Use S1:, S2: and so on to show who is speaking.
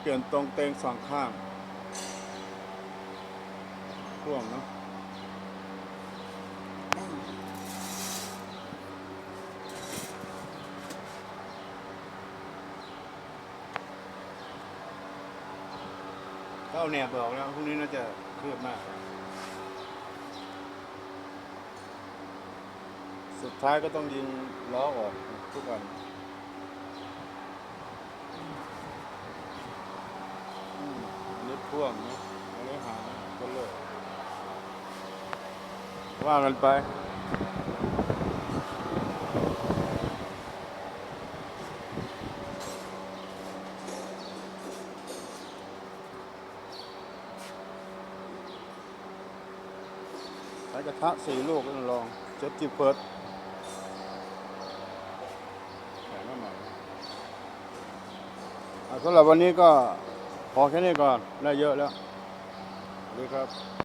S1: เปลี่ยนตรงเตงสองข้างพ่วงเนาะก็เอาแหนบบอกแล้วพรุ่งนี้น่าจะเคลือบมาก สุดท้ายก็ต้องยิงล้อออกทุกวันอืม วงนาะหางก็เลิกว่ากันไปใช้กระทะสี่ลูกก็ลองเจ็ดจิบเปิดแข็งมากหน่อยสำหรับวันนี้ก็ พอแค่นี้ก่อนได้เยอะแล้วสวัสดีครับ